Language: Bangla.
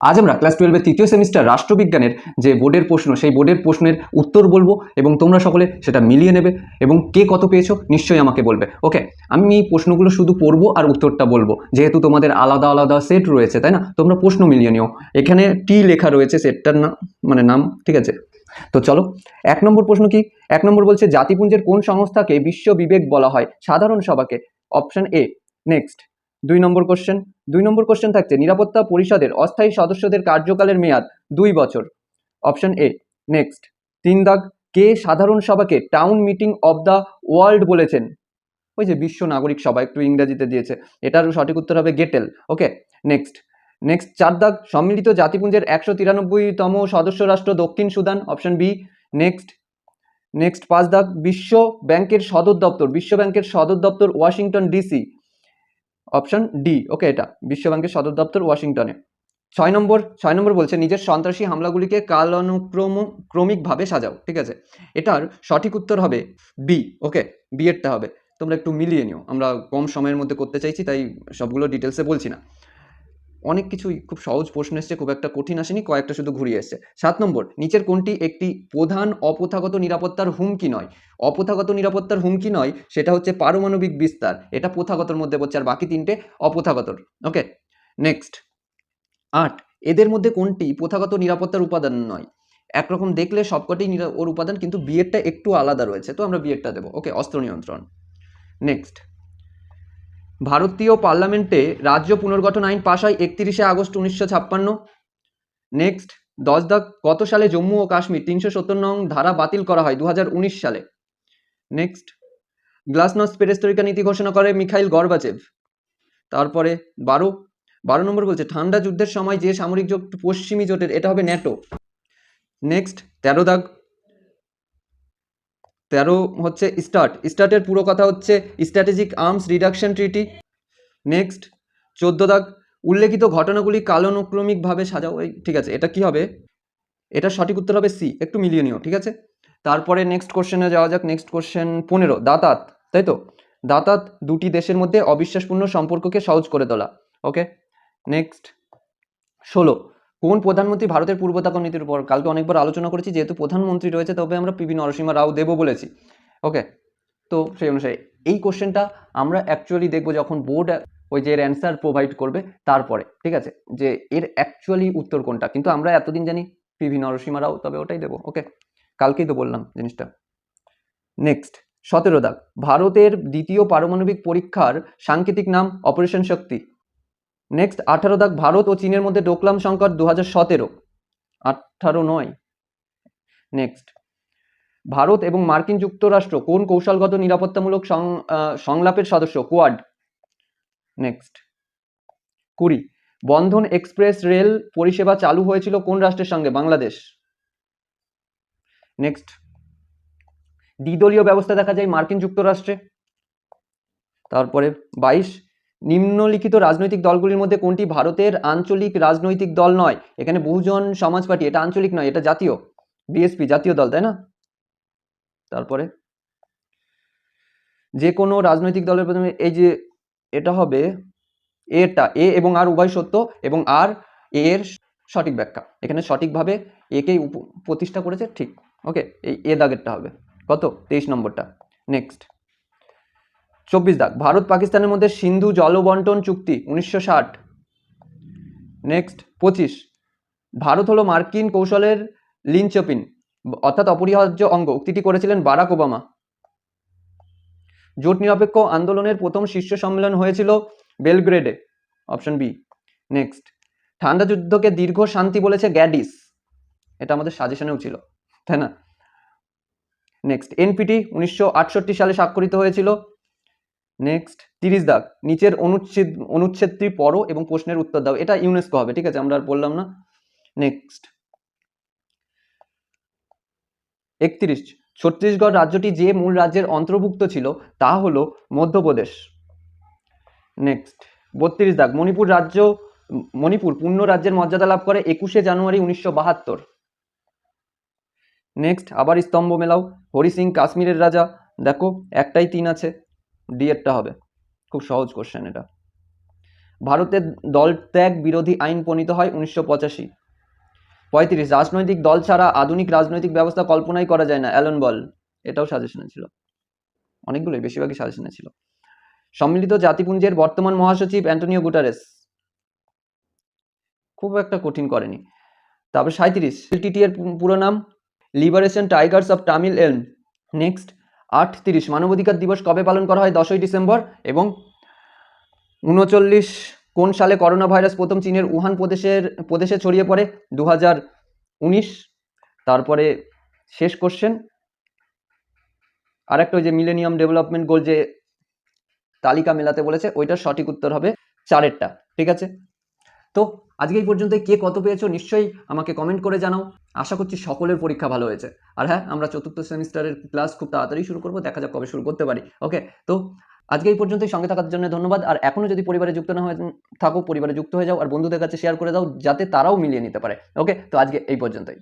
আজ আমরা ক্লাস টুয়েলভের তৃতীয় সেমিস্টার রাষ্ট্রবিজ্ঞানের যে বোর্ডের প্রশ্ন, সেই বোর্ডের প্রশ্নের উত্তর বলব এবং তোমরা সকলে সেটা মিলিয়ে নেবে এবং কে কত পেয়েছ নিশ্চয়ই আমাকে বলবে। ওকে আমি এই প্রশ্নগুলো শুধু পড়ব আর উত্তরটা বলব। যেহেতু তোমাদের আলাদা আলাদা সেট রয়েছে, তাই না? তোমরা প্রশ্ন মিলিয়ে নিও। এখানে টি লেখা রয়েছে সেটটার নাম মানে নাম, ঠিক আছে? তো চলো, এক নম্বর প্রশ্ন কি? এক নম্বর বলছে, জাতিপুঞ্জের কোন সংস্থাকে বিশ্ব বিবেক বলা হয়? সাধারণ সভাকে অপশন এ নেক্সট দুই নম্বর কোশ্চেন দুই নম্বর কোশ্চেন থাকছে, নিরাপত্তা পরিষদের অস্থায়ী সদস্যদের কার্যকালের মেয়াদ দুই বছর। অপশন এ নেক্সট তিন দাগ, কে সাধারণ সভাকে town meeting of the world বলেছেন? ওই যে বিশ্ব নাগরিক সভা, একটু ইংরেজিতে দিয়েছে, এটার সঠিক উত্তর হবে গেটেল ওকে নেক্সট নেক্সট চার দাগ, সম্মিলিত জাতিপুঞ্জের একশো তিরানব্বইতম সদস্য রাষ্ট্র দক্ষিণ Sudan option B next next পাঁচ দাগ, বিশ্ব ব্যাংকের সদর দপ্তর, বিশ্ব ব্যাংকের সদর দপ্তর Washington DC option D, okay এটা বিশ্ব ব্যাংকের সদর দপ্তর ওয়াশিংটনে। ছয় নম্বর ছয় নম্বর বলছে, নিজের সন্ত্রাসী হামলাগুলিকে কালানুক্রম, ক্রমিকভাবে সাজাও, ঠিক আছে? এটার সঠিক উত্তর হবে বি, ওকে বিএডটা হবে। তোমরা একটু মিলিয়ে নিও, আমরা কম সময়ের মধ্যে করতে চাইছি, তাই সবগুলো ডিটেলসে বলছি না। অনেক কিছুই খুব সহজ প্রশ্ন এসছে, খুব একটা কঠিন আসেনি, কয়েকটা শুধু ঘুরিয়ে এসছে। সাত নম্বর, নিচের কোনটি একটি প্রধান অপথাগত নিরাপত্তার হুমকি নয়? অপথাগত নিরাপত্তার হুমকি নয়, সেটা হচ্ছে পারমাণবিক বিস্তার। এটা প্রথাগতর মধ্যে পড়ছে আর বাকি তিনটে অপ্রথাগতর ওকে, নেক্সট। আট, এদের মধ্যে কোনটি প্রথাগত নিরাপত্তার উপাদান নয়? একরকম দেখলে সবকটি ওর উপাদান, কিন্তু বিয়েরটা একটু আলাদা রয়েছে, তো আমরা বিয়েরটা দেবো। ওকে, অস্ত্র নিয়ন্ত্রণ। নেক্সট। ভারতীয় পার্লামেন্টে রাজ্য পুনর্গঠন আইন পাশ হয় একত্রিশে আগস্ট উনিশশো ছাপ্পান্ন। নেক্সট, দশ দাগ কত সালে জম্মু ও কাশ্মীর তিনশো সত্তর নং ধারা বাতিল করা হয় দু হাজার উনিশ সালে। নেক্সট, গ্লাসনস পেরেস্তরিকা নীতি ঘোষণা করে মিখাইল গর্বাচেভ। তারপরে বারো বারো নম্বর বলছে, ঠান্ডা যুদ্ধের সময় যে সামরিক জোট পশ্চিমী জোটের, এটা হবে ন্যাটো। নেক্সট, তেরো দাগ তেরো হচ্ছে স্টার্ট স্টার্টের পুরো কথা হচ্ছে strategic arms reduction treaty next চোদ্দ দাগ, উল্লেখিত ঘটনাগুলি কালানুক্রমিকভাবে সাজাও। ঠিক আছে, এটা কি হবে? এটা সঠিক উত্তর হবে সি একটু মিলিয়ে নিও, ঠিক আছে? তারপরে নেক্সট কোশ্চেনে যাওয়া যাক। নেক্সট কোশ্চেন পনেরো, দাতাত, তাই তো? দাতাত দুটি দেশের মধ্যে অবিশ্বাসপূর্ণ সম্পর্ককে সহজ করে তোলা। ওকে নেক্সট ষোলো। কোন প্রধানমন্ত্রী ভারতের পূর্বতাকন নীতির উপর? কালকে অনেকবার আলোচনা করেছি, যেহেতু প্রধানমন্ত্রী রয়েছে, তবে আমরা পিবি নরসিংহ রাও দেবো বলেছি। ওকে তো সেই অনুসারে এই কোশ্চেনটা আমরা অ্যাকচুয়ালি দেখব যখন বোর্ড ওই যে এর অ্যান্সার প্রোভাইড করবে তারপরে, ঠিক আছে? যে এর অ্যাকচুয়ালি উত্তর কোনটা? কিন্তু আমরা এতদিন জানি পিভি নরসিংহ রাও, তবে ওটাই দেবো। ওকে কালকেই তো বললাম জিনিসটা। নেক্সট সতেরো দাগ, ভারতের দ্বিতীয় পারমাণবিক পরীক্ষার সাংকেতিক নাম অপারেশন শক্তি নেক্সট আঠারো দাগ ভারত ও চীনের মধ্যে ডোকলাম সংকট দু হাজার সতেরো। আঠারো নয়। নেক্সট ভারত এবং মার্কিন যুক্তরাষ্ট্র কোন কৌশলগত নিরাপত্তামূলক সংলাপের সদস্য? কোয়াড নেক্সট কুড়ি, বন্ধন এক্সপ্রেস রেল পরিষেবা চালু হয়েছিল কোন রাষ্ট্রের সঙ্গে? বাংলাদেশ। নেক্সট দ্বিদলীয় ব্যবস্থা দেখা যায় মার্কিন যুক্তরাষ্ট্রে। তারপরে বাইশ নিম্নলিখিত রাজনৈতিক দলগুলির মধ্যে কোনটি ভারতের আঞ্চলিক রাজনৈতিক দল নয়? এখানে বহুজন সমাজ পার্টি, এটা আঞ্চলিক নয়, এটা জাতীয়। বিএসপি, জাতীয় দল, তাই না? তারপরে? যে কোনো রাজনৈতিক দলের প্রথমে এই যে এটা হবে, এটা, এ এবং আর উভয় সত্য এবং আর এর সঠিক ব্যাখ্যা। এখানে সঠিকভাবে একেই প্রতিষ্ঠা করেছে, ঠিক। ওকে, এই এ দাগেরটা হবে। কত? তেইশ নম্বরটা। নেক্সট। চব্বিশ দাগ। ভারত পাকিস্তানের মধ্যে সিন্ধু জলবন্টন চুক্তি, উনিশশো ষাট। নেক্সট পঁচিশ। ভারত হলো মার্কিন কৌশলের লিনচপিন, অর্থাৎ অপরিহার্য অঙ্গ। উক্তিটি করেছিলেন বারাক ওবামা। জোট নিরপেক্ষ আন্দোলনের প্রথম শীর্ষ সম্মেলন হয়েছিল বেলগ্রেডে, অপশন বি। নেক্সট ঠান্ডা যুদ্ধকে দীর্ঘ শান্তি বলেছে গ্যাডিস। এটা আমাদের সাজেশনেও ছিল, তাই না? নেক্সট এনপিটি উনিশশো আটষট্টি সালে স্বাক্ষরিত হয়েছিল। নেক্সট তিরিশ দাগ। নিচের অনুচ্ছেদ, অনুচ্ছেদটি পড়ো এবং প্রশ্নের উত্তর দাও। এটা ইউনেস্কো হবে, ঠিক আছে? আমরা আর বললাম না। নেক্সট একত্রিশ। ছত্তিশগড় রাজ্যটি যে মূল রাজ্যের অন্তর্ভুক্ত ছিল, তা হলো মধ্যপ্রদেশ। নেক্সট বত্রিশ দাগ। মণিপুর রাজ্য, মণিপুর পূর্ণ রাজ্যের মর্যাদা লাভ করে একুশে জানুয়ারি উনিশশো বাহাত্তর। নেক্সট আবার স্তম্ভ মেলাও। হরি সিং কাশ্মীরের রাজা। দেখো, একটাই তিন আছে। ডি এরটা হবে। খুব সহজ কোশ্চেন এটা। ভারতের দল ত্যাগ বিরোধী আইন প্রণীত হয় উনিশশো পঁচাশি। পঁয়ত্রিশ, রাজনৈতিক দল ছাড়া আধুনিক রাজনৈতিক ব্যবস্থা কল্পনাই করা যায় না। অ্যালন বল, এটাও সাজেশনে ছিল। অনেকগুলোই, বেশিরভাগই সাজেশনে ছিল। সম্মিলিত জাতিপুঞ্জের বর্তমান মহাসচিব অ্যান্টনিও গুটারেস। খুব একটা কঠিন করেনি। তারপর সাঁত্রিশ এলটিটি এর পুরো নাম লিবারেশন টাইগার্স অফ তামিল এলম নেক্সট আটত্রিশ মানবাধিকার দিবস কবে পালন করা হয়? দশই ডিসেম্বর এবং উনচল্লিশ কোন সালে করোনা ভাইরাস প্রথম চীনের উহান প্রদেশের, প্রদেশে ছড়িয়ে পড়ে? দু হাজার উনিশ। তারপরে শেষ কোশ্চেন আরেকটা ওই যে মিলেনিয়াম ডেভেলপমেন্ট গোল যে তালিকা মেলাতে বলেছে, ওইটার সঠিক উত্তর হবে চারেরটা। ঠিক আছে? তো আজকে এই পর্যন্ত কে কত পেয়েছ নিশ্চয়ই আমাকে কমেন্ট করে জানাও। আশা করছি সকলের পরীক্ষা ভালো হয়েছে। আর হ্যাঁ আমরা চতুর্থ সেমিস্টারের ক্লাস খুব তাড়াতাড়ি শুরু করব, দেখা যাক কবে শুরু করতে পারি। ওকে তো আজকে এই পর্যন্তই। সঙ্গে থাকার জন্য ধন্যবাদ। আর এখনও যদি পরিবারে যুক্ত না হয়ে থাকো, পরিবারে যুক্ত হয়ে যাও, আর বন্ধুদের কাছে শেয়ার করে দাও, যাতে তারাও মিলিয়ে নিতে পারে। ওকে তো আজকে এই পর্যন্তই।